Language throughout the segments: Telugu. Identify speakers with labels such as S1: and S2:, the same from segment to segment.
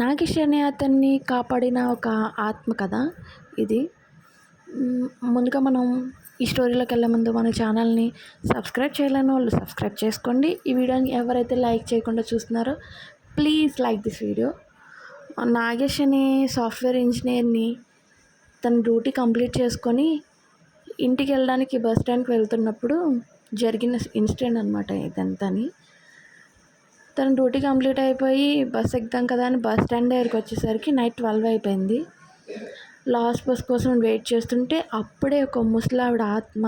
S1: నాగేష్ అనే అతన్ని కాపాడిన ఒక ఆత్మ కథ ఇది ముందుగా మనం ఈ స్టోరీలోకి వెళ్ళే ముందు మన ఛానల్ని సబ్స్క్రైబ్ చేయలేని వాళ్ళు సబ్స్క్రైబ్ చేసుకోండి. ఈ వీడియోని ఎవరైతే లైక్ చేయకుండా చూస్తున్నారో please like this video. Nagesh అనే సాఫ్ట్వేర్ ఇంజనీర్ని తన డ్యూటీ కంప్లీట్ చేసుకొని ఇంటికి వెళ్ళడానికి బస్ స్టాండ్కి వెళ్తున్నప్పుడు జరిగిన ఇన్సిడెంట్ అనమాట ఇదంతాని. తన డ్యూటీ కంప్లీట్ అయిపోయి బస్ ఎక్కుదాం కదా అని బస్ స్టాండ్ దగ్గరికి వచ్చేసరికి నైట్ ట్వెల్వ్ అయిపోయింది. లాస్ట్ బస్ కోసం వెయిట్ చేస్తుంటే అప్పుడే ఒక ముసలావిడ ఆత్మ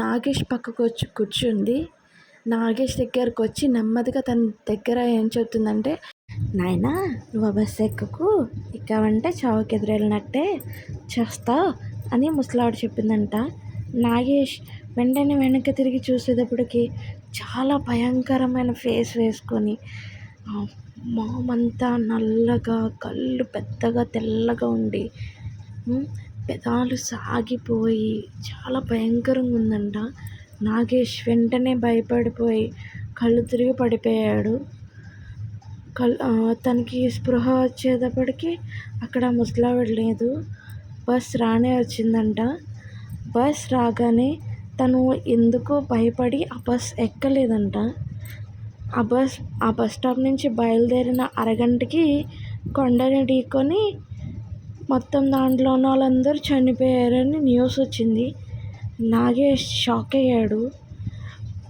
S1: నాగేష్ పక్కకు వచ్చి కూర్చుంది. నాగేష్ దగ్గరకు వచ్చి నెమ్మదిగా తన దగ్గర ఏం చెప్తుందంటే నాయనా నువ్వు బస్సు ఎక్కకు ఎక్కావంటే చావుకి ఎదురెళ్ళినట్టే చేస్తావు అని ముసలావిడ చెప్పిందంట. నాగేష్ వెంటనే వెనక్కి తిరిగి చూసేటప్పటికి చాలా భయంకరమైన ఫేస్ వేసుకొని ఆ మొహమంతా నల్లగా కళ్ళు పెద్దగా తెల్లగా ఉండి పెదాలు సాగిపోయి చాలా భయంకరంగా ఉందంట. నాగేష్ వెంటనే భయపడిపోయి కళ్ళు తిరిగి పడిపోయాడు. కళ్ళు తనకి స్పృహ వచ్చేటప్పటికి అక్కడ ముసలావిడ లేదు. బస్ రానే వచ్చిందంట. బస్ రాగానే తను ఎందుకో భయపడి ఆ బస్ ఎక్కలేదంట. ఆ బస్ ఆ బస్ స్టాప్ నుంచి బయలుదేరిన అరగంటకి కొండని ఢీకొని మొత్తం దాంట్లో ఉన్న వాళ్ళందరూ చనిపోయారని న్యూస్ వచ్చింది. నాగేష్ షాక్ అయ్యాడు.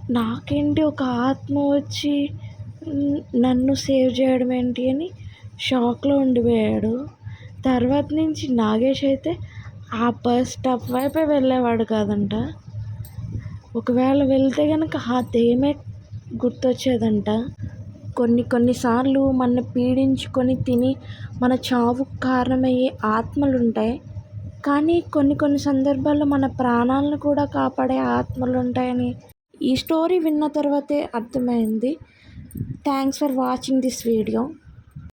S1: నాకేంటి ఒక ఆత్మ వచ్చి నన్ను సేవ్ చేయడం ఏంటి అని షాక్లో ఉండిపోయాడు. తర్వాత నుంచి నాగేష్ అయితే ఆ బస్ స్టాప్ వైపే వెళ్ళేవాడు కాదంట. ఒకవేళ వెళ్తే కనుక ఆ తేమే గుర్తొచ్చేదంట. కొన్ని కొన్నిసార్లు మన పీడించుకొని తిని మన చావుకు కారణమయ్యే ఆత్మలు ఉంటాయి కానీ కొన్ని కొన్ని సందర్భాల్లో మన ప్రాణాలను కూడా కాపాడే ఆత్మలు ఉంటాయని ఈ స్టోరీ విన్న తర్వాతే అర్థమైంది. Thanks for watching this video.